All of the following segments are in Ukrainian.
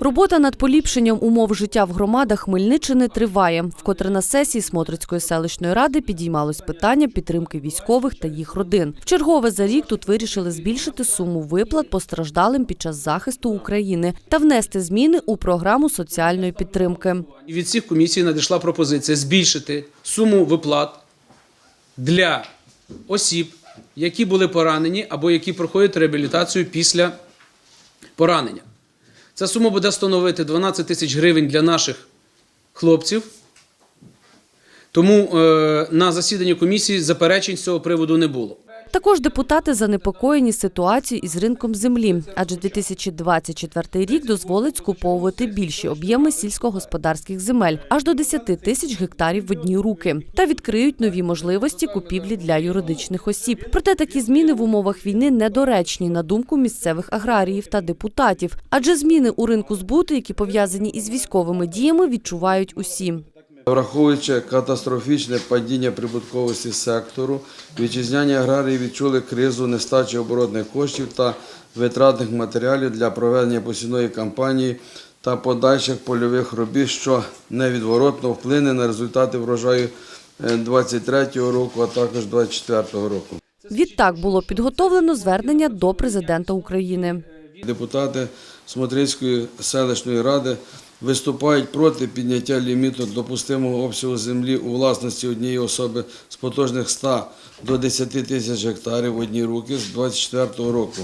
Робота над поліпшенням умов життя в громадах Хмельниччини триває. Вкотре на сесії Смотрицької селищної ради підіймалось питання підтримки військових та їх родин. Вчергове за рік тут вирішили збільшити суму виплат постраждалим під час захисту України та внести зміни у програму соціальної підтримки. Від всіх комісій надійшла пропозиція збільшити суму виплат для осіб, які були поранені або які проходять реабілітацію після поранення. Ця сума буде становити 12 тисяч гривень для наших хлопців. Тому е, на засіданні комісії заперечень з цього приводу не було. Також депутати занепокоєні ситуацією із ринком землі, адже 2024 рік дозволить скуповувати більші об'єми сільськогосподарських земель аж до 10 тисяч гектарів в одні руки та відкриють нові можливості купівлі для юридичних осіб. Проте такі зміни в умовах війни недоречні на думку місцевих аграріїв та депутатів, адже зміни у ринку збуту, які пов'язані із військовими діями, відчувають усі. Враховуючи катастрофічне падіння прибутковості сектору, вітчизняні аграрії відчули кризу нестачі оборотних коштів та витратних матеріалів для проведення посівної кампанії та подальших польових робіт, що невідворотно вплине на результати врожаю 2023 року, а також 2024 року. Відтак було підготовлено звернення до президента України. Депутати Смотрицької селищної ради виступають проти підняття ліміту допустимого обсягу землі у власності однієї особи з потужних 100 до 10 тисяч гектарів в одні руки з 2024 року.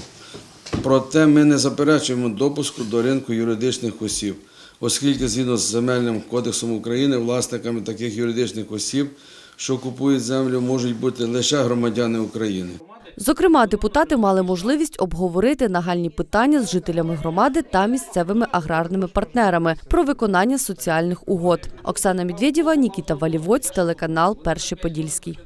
Проте ми не заперечуємо допуску до ринку юридичних осіб, оскільки згідно з Земельним кодексом України власниками таких юридичних осіб, що купують землю, можуть бути лише громадяни України. Зокрема, депутати мали можливість обговорити нагальні питання з жителями громади та місцевими аграрними партнерами про виконання соціальних угод. Оксана Медведєва, Нікіта Валівоць, телеканал Перший Подільський.